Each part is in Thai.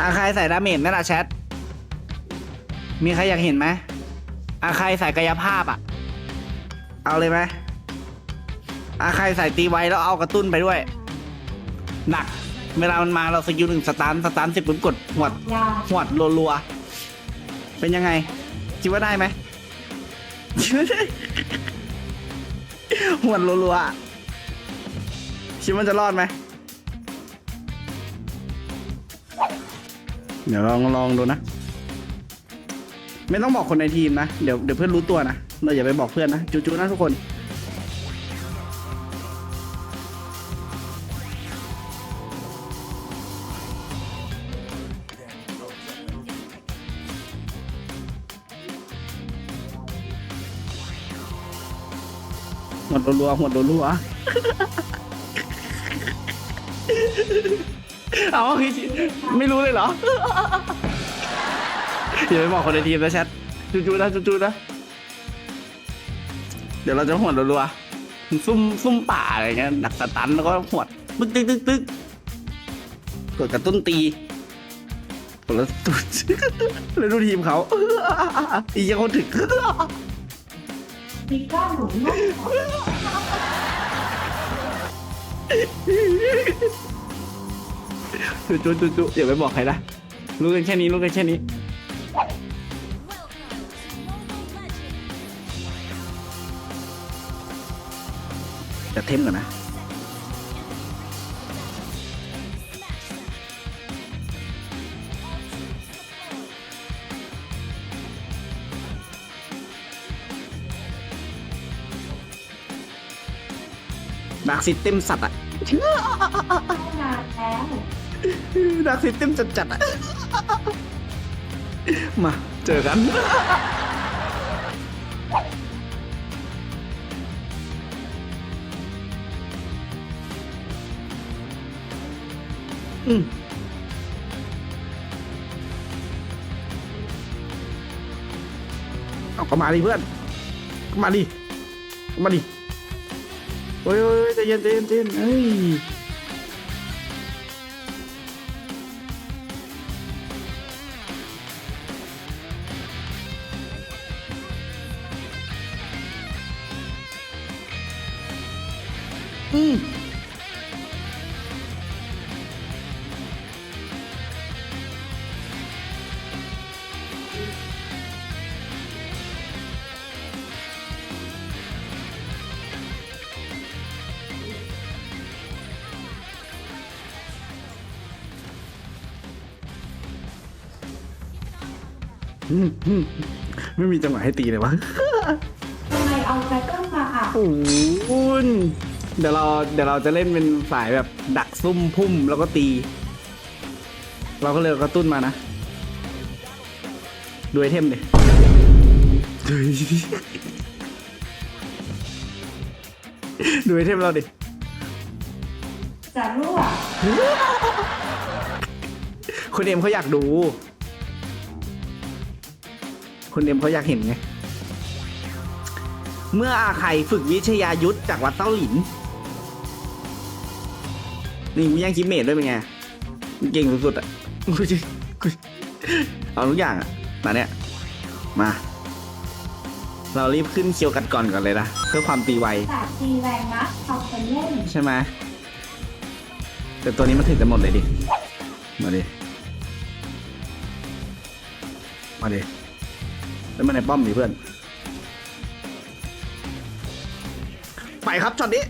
อาใครใส่ดาเมจไหมล่ะแชท มีใครอยากเห็นไหมอาใครใส่กายภาพอะเอาเลยไหมอาใครใส่ตีไวแล้วเอากระตุ้นไปด้วย หนัก เวลามันมาเราสกิลหนึ่งสตาร์ทสตาร์ทเสร็จปุ๊บกดหวดยาหวดรัวๆ เป็นยังไงคิดว่าได้ไหมหวดรัวๆอะคิดว่าจะรอดไหม เดี๋ยวลองลองดูนะ ไม่ต้องบอกคนในทีมนะ เดี๋ยวเดี๋ยวเพื่อนรู้ตัวนะ เราอย่าไปบอกเพื่อนนะจูๆนะทุกคน หมดรัวๆหมดรัวๆ เอาไม่รู้เลยเหรออย่าไปบอกคนในทีมนะแชทจู่ๆนะจู่ๆนะ เดี๋ยวเราจะหวดรัวๆซุ่มซุ่มป่าอะไรเงี้ยดักสตันแล้วก็หวดตึ๊กตึ๊กตึ๊กตึ๊กกดกระตุ้นตีกดแล้วตุ้นแล้วดูทีมเขาอีกยังคนถึงมีก้อนหนุนลูก จุจุจุจุอย่าไปบอกใครนะรู้กันแค่นี้รู้กันแค่นี้ จะเทมก่อนนะดักซิสเต็มสัตว์อะ ดักซิสเต็มจัดๆอะมาเจอกัน อืมเอาก็มาดิเพื่อนก็มาดิก็มาดิ โอ้ยโอ้ยใจเย็นใจเย็นใจเย็นเอ้ย อืมอืมอืมไม่มีจังหวะให้ตีเลยวะทำไมเอาแบตเตอร์มาอะ โอ้โห เดี๋ยวเราเดี๋ยวเราจะเล่นเป็นสายแบบดักซุ่มพุ่มแล้วก็ตี เราก็เลยเอากระตุ้นมานะดูไอเทมดิดูดูไอเทมเราดิจะรั่วคุณเอ็มเขาอยากดู คุณเอ็มเขาอยากเห็นไง เมื่ออาใครฝึกวิทยายุทธจากวัดเต้าหลิน นี่กูแย่งคิมเมดด้วยเป็นไงเก่งสุดๆอะกูจะกูเอาทุกอย่างอะมาเนี่ยมา เรารีบขึ้นเคียวกันก่อนก่อนเลยนะเพื่อความตีไวแต่ตีแรงนะเอาไปเล่นใช่ไหมแต่ตัวนี้มันถึงกันหมดเลยดิมาดิมาดิแล้วมันในป้อมดิเพื่อน ไปครับช็อตนี้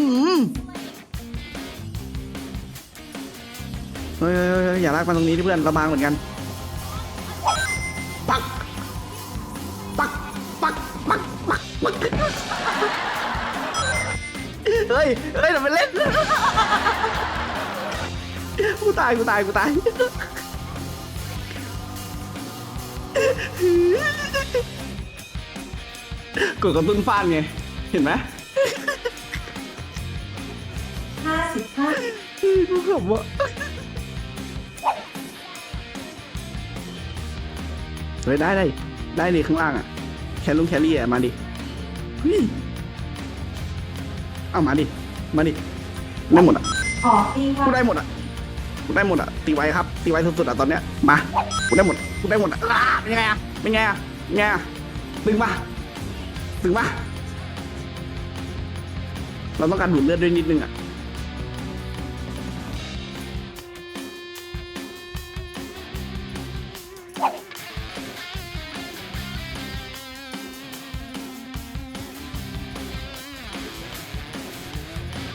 อืมเฮ้ยเฮ้ยเฮ้ยอย่าลากมาตรงนี้ที่เพื่อนเราบางเหมือนกัน ปัก ปัก ปัก ปัก ปัก ปัก เฮ้ย เฮ้ยเราไปเล่น กูตาย กูตาย กูตาย กดกระตุ้นฟาดไง เห็นไหม กูขำว่ะเฮ้ยได้ได้ได้ดิข้างล่างอะ แคลรุงแคลรี่อะ มาดิเฮ้ยเอามาดิ มาดิได้หมดอะออกตีไวกูได้หมดอะกูได้หมดอะ ตีไว้ครับ ตีไว้สุดๆอะตอนเนี้ย มากูได้หมดกูได้หมดอะอ่าเป็นยังไงอะเป็นไงอะเป็นไงอะตึงมาตึงมาเราต้องการดูดเลือดด้วยนิดนึงอะ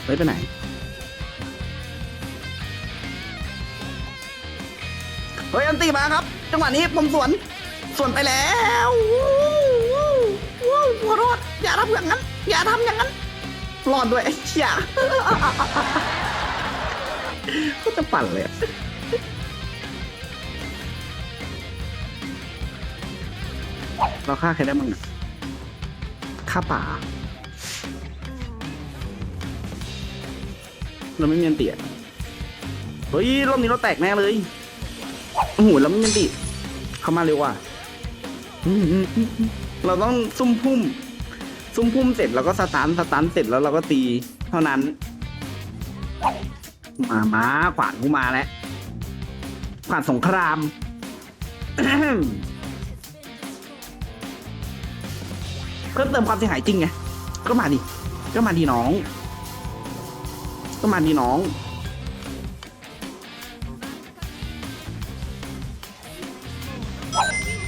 เฮ้ยไปไหน เฮ้ยอันตีมาครับ จังหวะนี้ผมสวน สวนไปแล้ววู้วู้วู้ขอโทษอย่าทำอย่างนั้น อย่าทำอย่างนั้นรอดด้วยอย่าก็จะปั่นเลยเราฆ่าใครได้บ้งฆ่าป่า เราไม่มีอันตีเฮ้ยรอบนี้เราแตกแน่เลยโอ้โหแล้วมันยังติเข้ามาเร็วว่ะเราต้องซุ่มพุ่ม ซุ่มพุ่มเสร็จแล้วก็สตันสตันเสร็จแล้วเราก็ตี เท่านั้น มามาขวานกูมาแล้วขวานสงครามเพิ่มเติมความเสียหายจริงไงก็มาดิก็มาดีน้อง ก็มาดีน้อง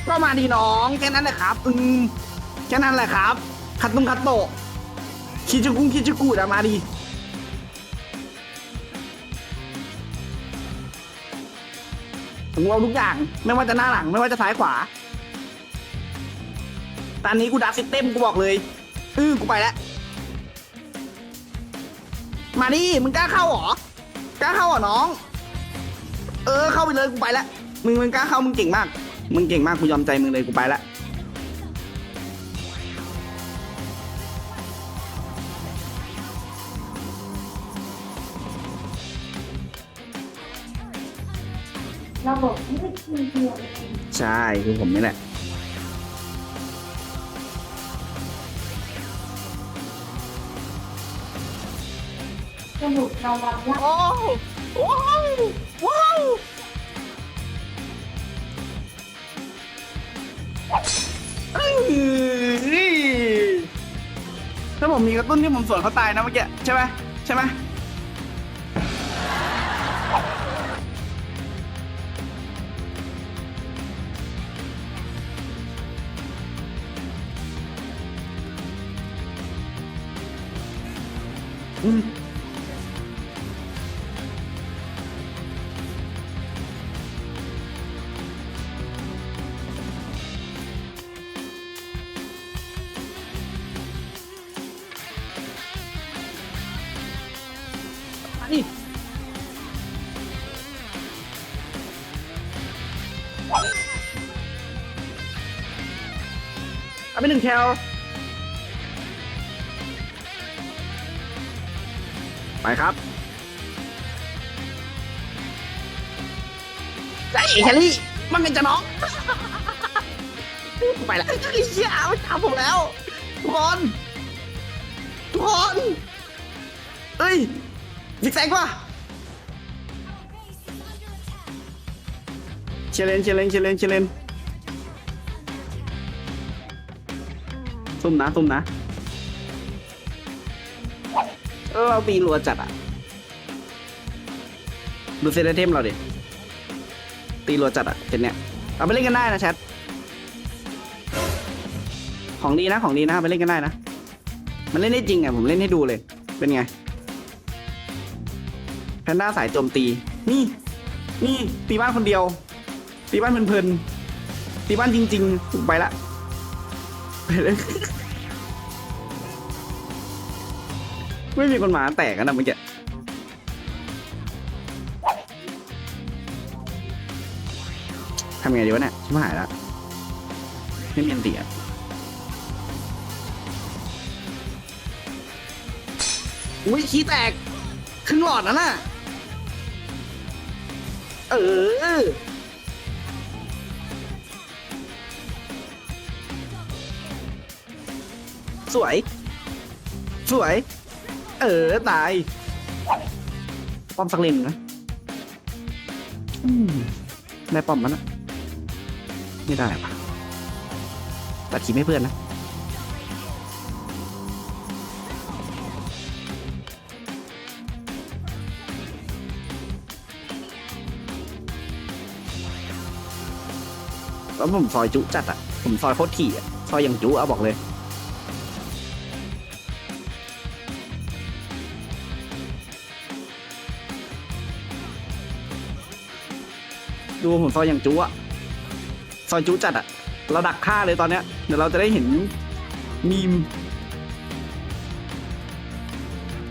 ก็มาดีน้องแค่นั้นแหละครับ อืมแค่นั้นแหละครับ คัดตุงคัดโตะคิจูกุ้งคิจูกูดอะมาดีผมเอาทุกอย่างไม่ว่าจะหน้าหลังไม่ว่าจะซ้ายขวา ตอนนี้กูดักซิสเต็มกูบอกเลย อือกูไปแล้ว มาดิมึงกล้าเข้าเหรอกล้าเข้าเหรอน้อง เออ เข้าไปเลยกูไปแล้วมึงมึงกล้าเข้ามึงเก่งมาก มึงเก่งมากกูยอมใจมึงเลยกูไปละระบบไม่ได้ทีเดียวเองใช่คือผมนี่แหละ สรุประวังว่าโอ้ว้าวว้าวถ้าผมมีกระตุ้นที่ผมสวนเขาตายนะเมื่อกี้ใช่ไหมใช่ไหมอืม เอาไปหนึ่งแคลไปครับใจแคลรี่มันไงจะน้อง ไปแล้วไอ้เหี้ยไม่ตามผมแล้ว ทุกคนทุกคนเอ้ยซิกแซกว่ะเชลเลนเชลเลนเชลเลนเชลเลน ซุ่มนะซุ่มนะเราตีรัวจัดอะดูเซเลเทมเราดิตีรัวจัดอะเจ็ดเนี้ยเอาไปเล่นกันได้นะแชทของดีนะของดีนะไปเล่นกันได้นะ มันเล่นได้จริงอะผมเล่นให้ดูเลย เป็นไงแพนด้าสายโจมตี นี่ นี่ ตีบ้านคนเดียว ตีบ้านเพลินๆตีบ้านจริง ๆ ไปละไปเลย ไม่มีคนหมาแตกนะเมื่อกี้ทำไงดีวะเนี่ยชิบหายละไม่มีอันตีอะอุ้ยขี้แตก ครึ่งหลอดนั่นน่ะ เออสวย สวย เออ ตาย ป้อมสักเลนนะอืมได้ป้อมมันนะไม่ได้ปะตัดขีให้เพื่อนนะ แล้วผมซอยจุจัดอะ ผมซอยโคตรถี่อะ ซอยอย่างจุอะบอกเลย ดูผมซอยอย่างจุอะซอยจุจัดอะเราดักฆ่าเลยตอนเนี้ยเดี๋ยวเราจะได้เห็นมีม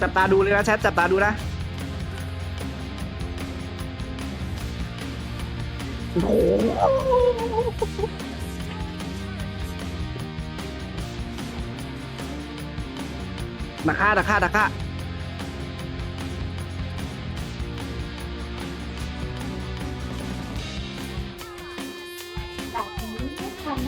จับตาดูเลยนะแชทจับตาดูนะโอ้โหดักฆ่าดักฆ่าดักฆ่า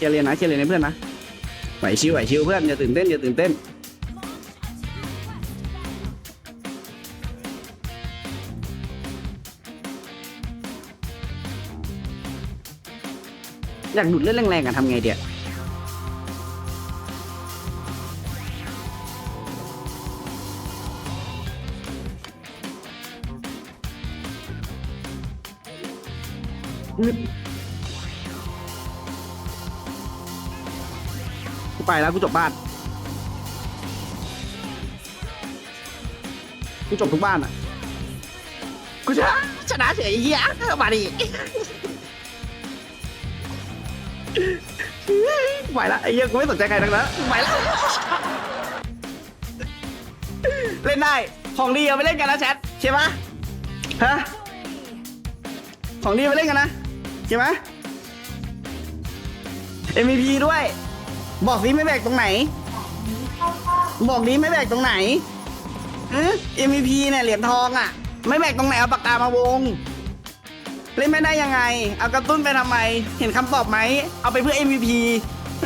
ชียร์เรียนนะเชียร์เรียนให้เพื่อนนะไหวชิวไหวชิวเพื่อนอย่าตื่นเต้นอย่าตื่นเต้นอยากดูดเลือดแรงๆกันทำไงเดียอื ไปแล้วกูจบบ้านกูจบทุกบ้านอะกูชนะชนะเฉยไอ้เหี้ยมาดิกูไปละไอ้เหี้ยกูไม่สนใจใครทั้งนั้นกูไปละเล่นได้ของดีเอาไปเล่นกันนะแชทใช่ปะฮะของดีไปเล่นกันนะใช่ไหม MVP ด้วย บอกสิไม่แบกตรงไหน บอกดิไม่แบกตรงไหนเออ MVP เนี่ยเหรียญทองอะ ไม่แบกตรงไหนเอาปากกามาวง เล่นไม่ได้ยังไง เอากระตุ้นไปทำไม เห็นคำตอบไหม เอาไปเพื่อ MVP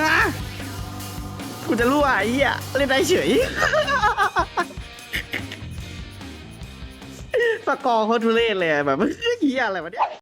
นะกูจะรู้อะไอ้เหี้ยเล่นได้เฉยสกอร์โคตรทุเรศเลยแบบเหี้ยอะไรวะเนี่ย